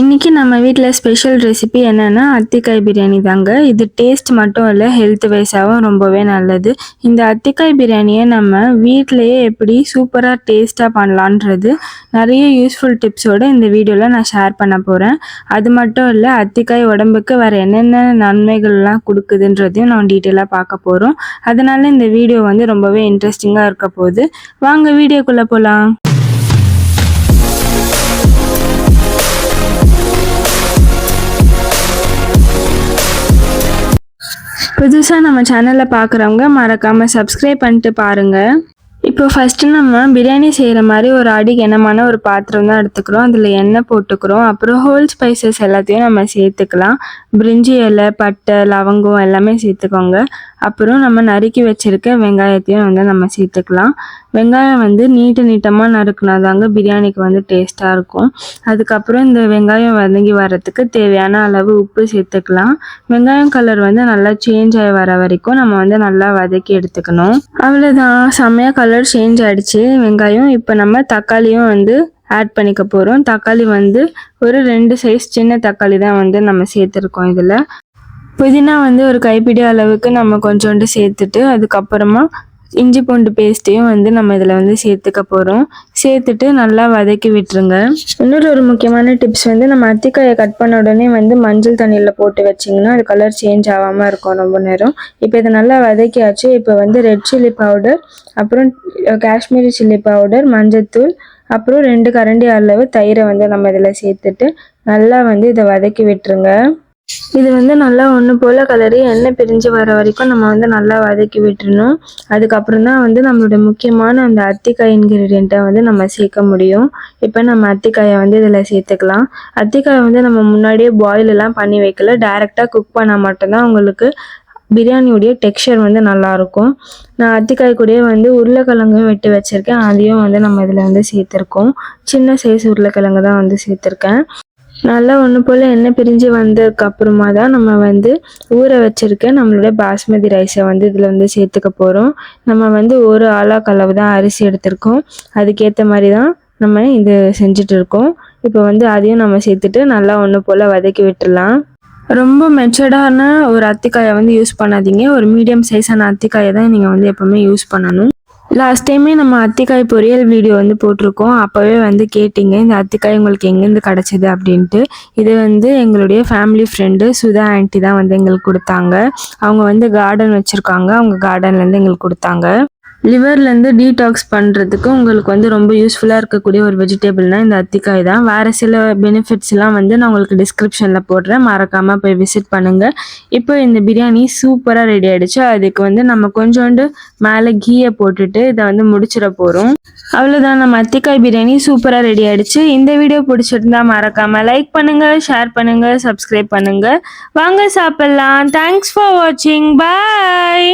இன்னைக்கு நம்ம வீட்டில் ஸ்பெஷல் ரெசிபி என்னென்னா அத்திக்காய் பிரியாணி தாங்க. இது டேஸ்ட் மட்டும் இல்லை ஹெல்த் வைஸாகவும் ரொம்பவே நல்லது. இந்த அத்திக்காய் பிரியாணியை நம்ம வீட்டிலையே எப்படி சூப்பராக டேஸ்ட்டாக பண்ணலான்றது நிறைய யூஸ்ஃபுல் டிப்ஸோடு இந்த வீடியோவில் நான் ஷேர் பண்ண போகிறேன் அது மட்டும் இல்லை அத்திக்காய் உடம்புக்கு வேறு என்னென்ன நன்மைகள்லாம் கொடுக்குதுன்றதையும் நான் டீட்டெயிலாக பார்க்க போகிறோம் அதனால இந்த வீடியோ வந்து ரொம்பவே இன்ட்ரெஸ்டிங்காக இருக்க போகுது. வாங்க வீடியோக்குள்ளே போகலாம் புதுசாக நம்ம சேனலில் பார்க்குறவங்க மறக்காமல் சப்ஸ்கிரைப் பண்ணிட்டு பாருங்கள் இப்போ ஃபஸ்ட்டு நம்ம பிரியாணி செய்கிற மாதிரி ஒரு அடி கனமான ஒரு பாத்திரம் தான் எடுத்துக்கிறோம். அதில் எண்ணெய் போட்டுக்கிறோம். அப்புறம் ஹோல் ஸ்பைசஸ் எல்லாத்தையும் நம்ம சேர்த்துக்கலாம். பிரிஞ்சி இலை பட்டை லவங்கம் எல்லாமே சேர்த்துக்கோங்க. அப்புறம் நம்ம நறுக்கி வச்சுருக்க வெங்காயத்தையும் வந்து நம்ம சேர்த்துக்கலாம். வெங்காயம் வந்து நீட்ட நீட்டமாக நறுக்குனா தாங்க பிரியாணிக்கு வந்து டேஸ்ட்டாக இருக்கும். அதுக்கப்புறம் இந்த வெங்காயம் வதங்கி வரத்துக்கு தேவையான அளவு உப்பு சேர்த்துக்கலாம். வெங்காயம் கலர் வந்து நல்லா சேஞ்ச் ஆகி வர வரைக்கும் நம்ம வந்து நல்லா வதக்கி எடுத்துக்கணும். அவ்வளோதான் செம்மையாக கலர் சேஞ்ச் ஆகிடுச்சு வெங்காயம் இப்போ நம்ம தக்காளியும் வந்து ஆட் பண்ணிக்க போகிறோம் தக்காளி வந்து ஒரு ரெண்டு சைஸ் சின்ன தக்காளி தான் வந்து நம்ம சேர்த்துருக்கோம் இதில். புதினா வந்து ஒரு கைப்பிடி அளவுக்கு நம்ம கொஞ்சோண்டு சேர்த்துட்டு அதுக்கப்புறமா இஞ்சி பூண்டு பேஸ்ட்டையும் வந்து நம்ம இதில் வந்து சேர்த்துக்க போகிறோம் சேர்த்துட்டு நல்லா வதக்கி விட்டுருங்க. இன்னொரு ஒரு முக்கியமான டிப்ஸ் வந்து நம்ம அத்திக்காயை கட் பண்ண உடனே வந்து மஞ்சள் தண்ணியில் போட்டு வச்சிங்கன்னா அது கலர் சேஞ்ச் ஆகாமல் இருக்கும் ரொம்ப நேரம். இப்போ இதை நல்லா வதக்கியாச்சு. இப்போ வந்து ரெட் சில்லி பவுடர் அப்புறம் காஷ்மீரி சில்லி பவுடர் மஞ்சத்தூள் அப்புறம் ரெண்டு கரண்டி அளவு தயிரை வந்து நம்ம இதில் சேர்த்துட்டு நல்லா வந்து இதை வதக்கி விட்டுருங்க. இது வந்து நல்லா ஒன்று போல் கலரி எண்ணெய் பிரிஞ்சு வர வரைக்கும் நம்ம வந்து நல்லா வதக்கி விட்டுறணும். அதுக்கப்புறம் தான் வந்து நம்மளோட முக்கியமான அந்த அத்திக்காய் இன்கிரீடியண்ட்டை வந்து நம்ம சேர்க்க முடியும். இப்போ நம்ம அத்திக்காயை வந்து இதில் சேர்த்துக்கலாம். அத்திக்காயை வந்து நம்ம முன்னாடியே பாயில் எல்லாம் பண்ணி வைக்கல. டேரெக்டாக குக் பண்ணால் மட்டும்தான் உங்களுக்கு பிரியாணியுடைய டெக்ஸ்சர் வந்து நல்லாயிருக்கும் நான் அத்திக்காய் கூடயே வந்து உருளைக்கிழங்கும் வெட்டி வச்சுருக்கேன். அதையும் வந்து நம்ம இதில் வந்து சேர்த்துருக்கோம். சின்ன சைஸ் உருளைக்கிழங்கு தான் வந்து சேர்த்துருக்கேன். நல்லா ஒன்று போல் எண்ணெய் பிரிஞ்சு வந்ததுக்கு அப்புறமா தான் நம்ம வந்து ஊற வச்சுருக்க நம்மளோட பாஸ்மதி ரைஸை வந்து இதில் வந்து சேர்த்துக்க போகிறோம் நம்ம வந்து ஒரு ஆளாக அளவு தான் அரிசி எடுத்திருக்கோம். அதுக்கேற்ற மாதிரி தான் நம்ம இது செஞ்சுட்டு இருக்கோம். இப்போ வந்து அதையும் நம்ம சேர்த்துட்டு நல்லா ஒன்று போல் வதக்கி விட்டுடலாம். ரொம்ப மெச்சர்டான ஒரு அத்திக்காயை வந்து யூஸ் பண்ணாதீங்க. ஒரு மீடியம் சைஸான அத்திக்காயை தான் நீங்கள் வந்து எப்போவுமே யூஸ் பண்ணணும். லாஸ்ட் டைமே நம்ம அத்திக்காய் பொரியல் வீடியோ வந்து போட்டிருக்கோம். அப்போவே வந்து கேட்டிங்க இந்த அத்திக்காய் உங்களுக்கு எங்கேருந்து கிடச்சிது? அப்படின்ட்டு. இது வந்து எங்களுடைய ஃபேமிலி ஃப்ரெண்டு சுதா ஆண்டி தான் வந்து எங்களுக்கு கொடுத்தாங்க. அவங்க வந்து கார்டன் வச்சுருக்காங்க. அவங்க கார்டன்லேருந்து எங்களுக்கு கொடுத்தாங்க. லிவர்லேருந்து டீடாக்ஸ் பண்ணுறதுக்கு உங்களுக்கு வந்து ரொம்ப யூஸ்ஃபுல்லாக இருக்கக்கூடிய ஒரு வெஜிடபிள்னால் இந்த அத்திக்காய் தான். வேறு சில பெனிஃபிட்ஸ்லாம் வந்து நான் உங்களுக்கு டிஸ்கிரிப்ஷனில் போடுறேன். மறக்காமல் போய் விசிட் பண்ணுங்கள் இப்போ இந்த பிரியாணி சூப்பராக ரெடி ஆகிடுச்சு அதுக்கு வந்து நம்ம கொஞ்சோண்டு மேலே கீயை போட்டுட்டு இதை வந்து முடிச்சிட போகிறோம் அவ்வளோதான் நம்ம அத்திக்காய் பிரியாணி சூப்பராக ரெடி ஆகிடுச்சு இந்த வீடியோ பிடிச்சிருந்தா மறக்காமல் லைக் பண்ணுங்கள் ஷேர் பண்ணுங்கள் சப்ஸ்கிரைப் பண்ணுங்கள் வாங்க சாப்பிட்லாம். தேங்க்ஸ் ஃபார் வாட்சிங் பாய்